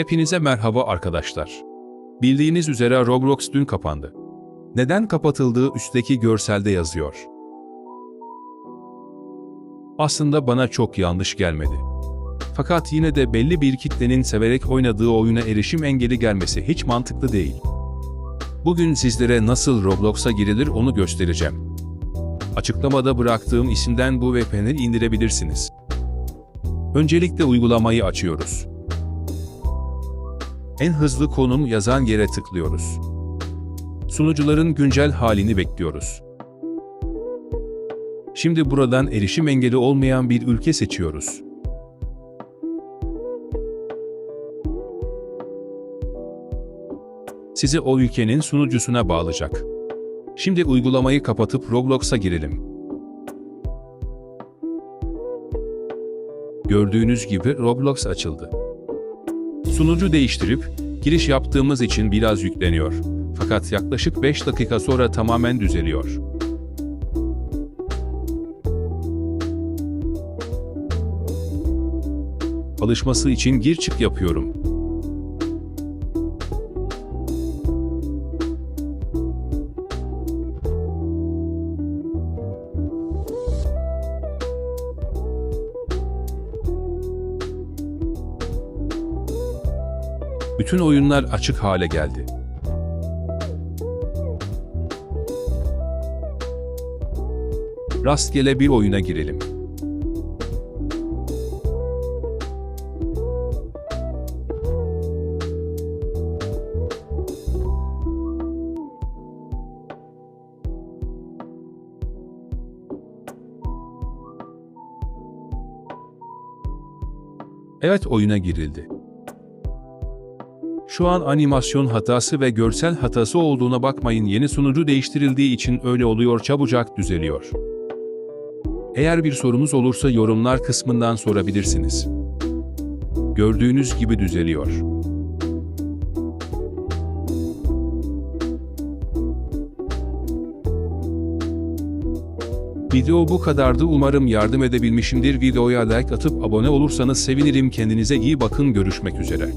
Hepinize merhaba arkadaşlar. Bildiğiniz üzere Roblox dün kapandı. Neden kapatıldığı üstteki görselde yazıyor. Aslında bana çok yanlış gelmedi. Fakat yine de belli bir kitlenin severek oynadığı oyuna erişim engeli gelmesi hiç mantıklı değil. Bugün sizlere nasıl Roblox'a girilir onu göstereceğim. Açıklamada bıraktığım isimden bu VPN'i indirebilirsiniz. Öncelikle uygulamayı açıyoruz. En hızlı konum yazan yere tıklıyoruz. Sunucuların güncel halini bekliyoruz. Şimdi buradan erişim engeli olmayan bir ülke seçiyoruz. Sizi o ülkenin sunucusuna bağlayacak. Şimdi uygulamayı kapatıp Roblox'a girelim. Gördüğünüz gibi Roblox açıldı. Sunucu değiştirip giriş yaptığımız için biraz yükleniyor. Fakat yaklaşık 5 dakika sonra tamamen düzeliyor. Alışması için gir çık yapıyorum. Bütün oyunlar açık hale geldi. Rastgele bir oyuna girelim. Evet oyuna girildi. Şu an animasyon hatası ve görsel hatası olduğuna bakmayın yeni sunucu değiştirildiği için öyle oluyor çabucak düzeliyor. Eğer bir sorunuz olursa yorumlar kısmından sorabilirsiniz. Gördüğünüz gibi düzeliyor. Video bu kadardı umarım yardım edebilmişimdir videoya like atıp abone olursanız sevinirim kendinize iyi bakın görüşmek üzere.